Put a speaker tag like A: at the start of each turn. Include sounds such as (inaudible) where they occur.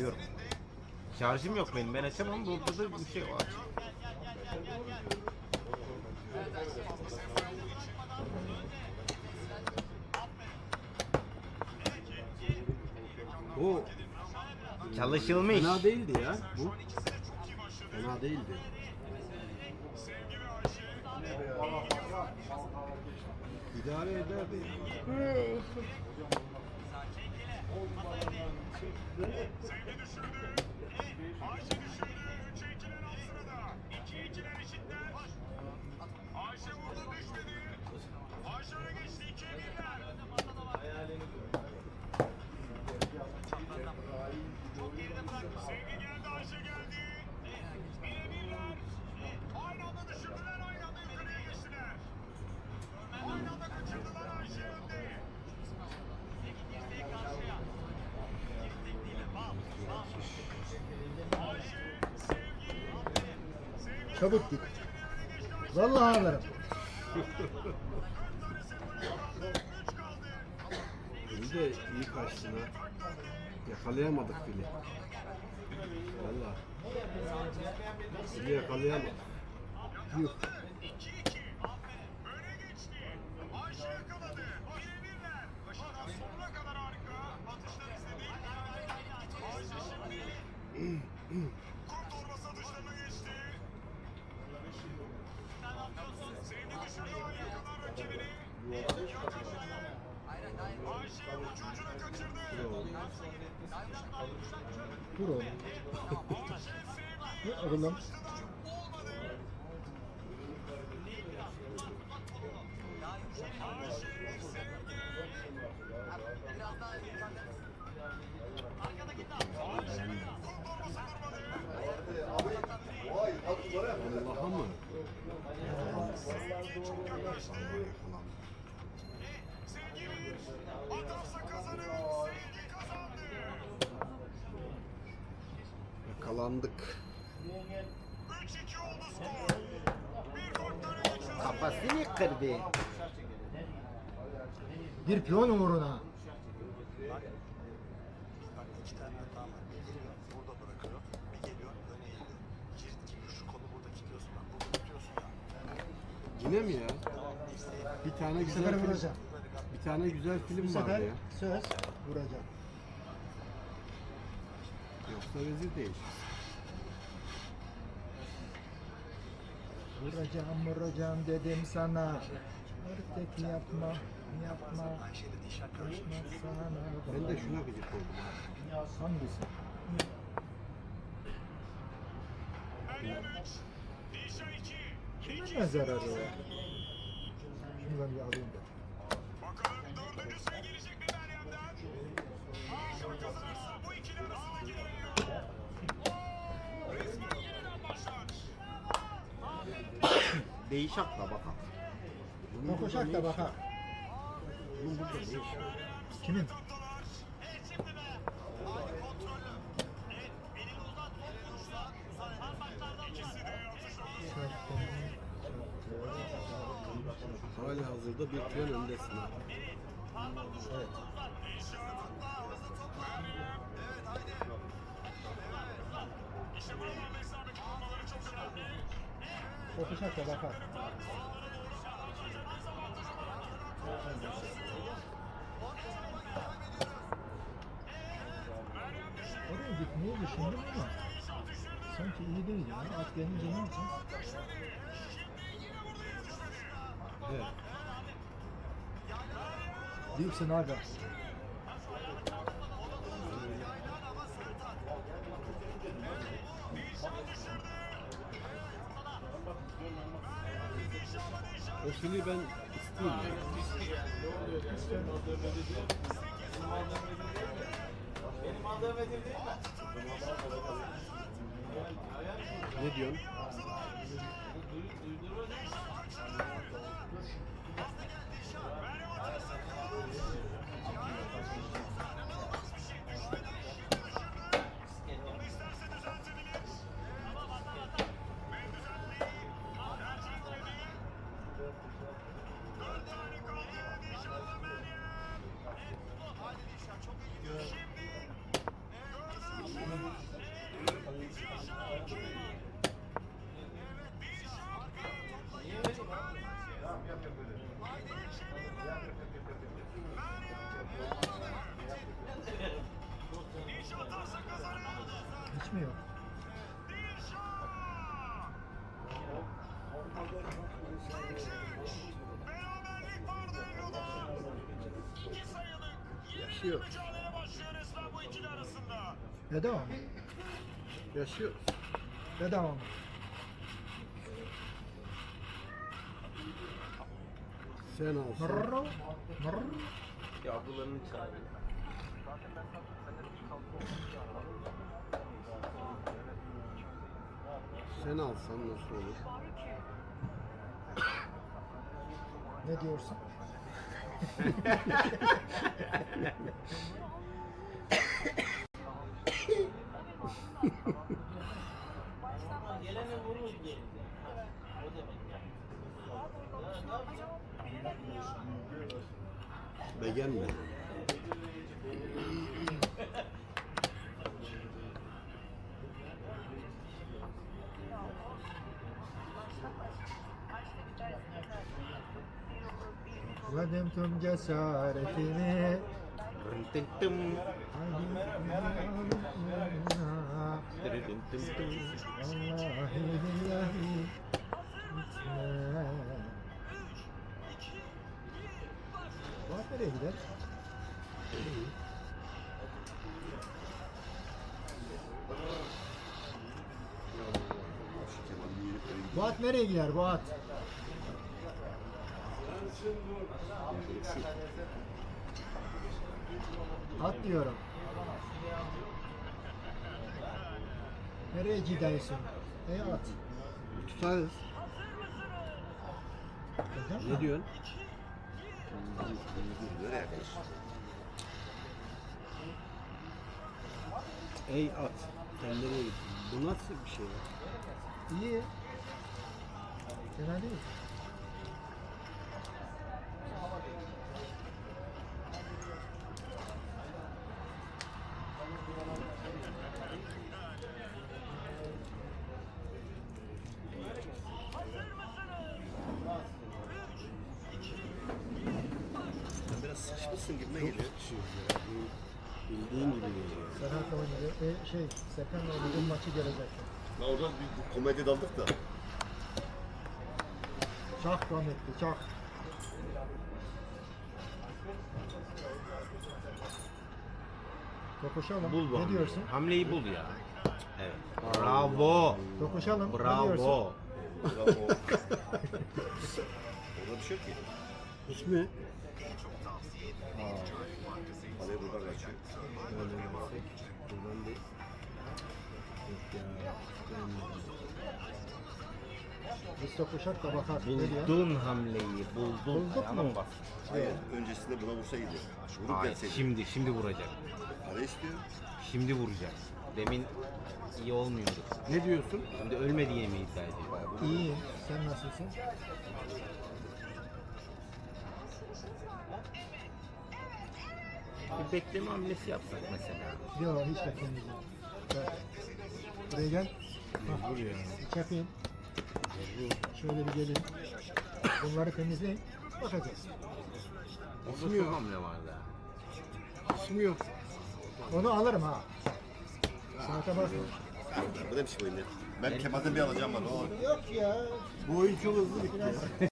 A: Açıyorum. Şarjım yok benim. Ben açamam. Bu burada bir şey var.
B: O
A: Çalışılmış.
B: fena değildi ya bu. Fena değildi. İdare ederdi.
C: Sevgi düşürdü. Ayşe düşürdü. Üçe ikiler alt sırada. İki ikiler eşitler. Ayşe vurdu düşmedi. Ayşe öne geçti. İki birler. Sevgi geldi. Ayşe geldi. Bire birler. Aynı anda düşürdüler.
D: Çabuk git. Vallahi ağlarım.
B: Fili de iyi kaçtı ha. Yakalayamadık fili. Valla. Fili yakalayamadık.
D: Yuh.
C: 2-2. Öne geçti. Ayşe yakaladı.
D: Dur oğlum. (laughs) (laughs) Oğlum.
E: Burada kilitliyorsun. Bak burada tutuyorsun ya.
B: Yine mi ya? Bir tane
D: Bu
B: güzel
D: sefer
B: film,
D: vuracağım.
B: bir tane güzel
D: Bu
B: film
D: sefer
B: vardı ya.
D: söz vuracağım.
B: Yoksa vezir değişir.
D: Vuracağım vuracağım dedim sana. Artık yapma yapma. Yapma sana.
B: Ben de şuna gıcık oldum.
D: Hangisi?
C: Meryem 3. Dişa 2.
D: Kimin ne zararı var? Şunu ben bir alayım da.
C: Bakalım dördüncü sayı gelecek mi Meryem'den? Ayşe kazanırsa bu ikili arasında geliyor. Resmen yeniden başlar. (coughs)
A: Değiş atla bakalım.
B: Bunun burada
D: Kokuşak
B: ne
D: da
B: işi
D: bakar.
B: var? Bunun burada ne işi var?
D: Kimin?
B: Hali hazırda bir tren öndesin ha.
D: Evet. Da bakar. Oraya gitmeyi düşündüm ama sanki iyi değil ya. At gelince ne
C: düşmedi.
B: Evet.
D: Büyüksün abi.
B: O fili ben isteyeyim. Ne diyorsun?
C: Onu Hiç mi yok?
B: Yaşıyor.
C: Mücadele başlıyor Esra bu ikili arasında.
D: Ne devam?
B: Yaşıyor.
D: Ne devam?
B: Sen alsan.
D: Mırrrr. Mırrrr.
A: Yavrularını çağırıyor.
B: Sen alsan nasıl olur?
D: Ne diyorsun? (laughs)
A: Iya. kan bang
D: Wadem
A: tum jasar tine Rintin
D: tum. Rintin tum Rintin tum. Gider? Fuat nereye gider Fuat? At diyorum. Nereye gidersin? Ey at.
B: Tutarız.
D: Neden mi?
B: Ne diyorsun? Ey at. Nereye gittin? Bu nasıl bir şey ya?
D: İyi. Fena değil.
B: Sıkışmışsın gibime geliyor. Bildiğin gibi geliyor.
D: Serhat'la oynadı. E, şey, Serkan'la oynadığı maçı gelecek.
F: Ya orada bir komedi daldık da.
D: Çak rahmetli, çak. Tokuşalım.
A: Bul bu
D: ne
A: hamleyi.
D: diyorsun?
A: Hamleyi bul ya. Evet. Bravo.
D: Tokuşalım. Ne diyorsun?
A: Bravo.
F: Orada, (laughs) o... orada bir şey yok ki.
B: İsmi?
F: Kaleye buradan kaçıyor.
B: Buradan değil. Yok ya. beğenmedim.
D: Biz tokuşak da bakar.
A: Buldun hamleyi. Buldun.
D: Bulduk mu?
A: bas.
F: Hayır. Öncesinde buna vursaydı. Vurup
A: Hayır,
F: gelseydi.
A: şimdi şimdi vuracak.
F: Para istiyor.
A: Şimdi vuracak. Demin iyi olmuyordu.
B: Ne diyorsun?
A: Şimdi ölmedi diye mi iddia ediyor?
D: İyiyim. Sen nasılsın?
A: Bir bekleme hamlesi yapsak mesela.
D: Yok hiç beklemeyeceğim. Gel. Buraya gel.
B: Mecbur ya.
D: Çakayım. Şöyle bir gelin. Bunları temizleyin. Bakacağız.
A: Orada çok hamle vardı.
D: Onu alırım ha. Saate bak.
F: Bu da bir şey oyunu. Ben Kemal'den bir alacağım var. O
D: Yok ya.
B: Bu oyun çok hızlı bitti.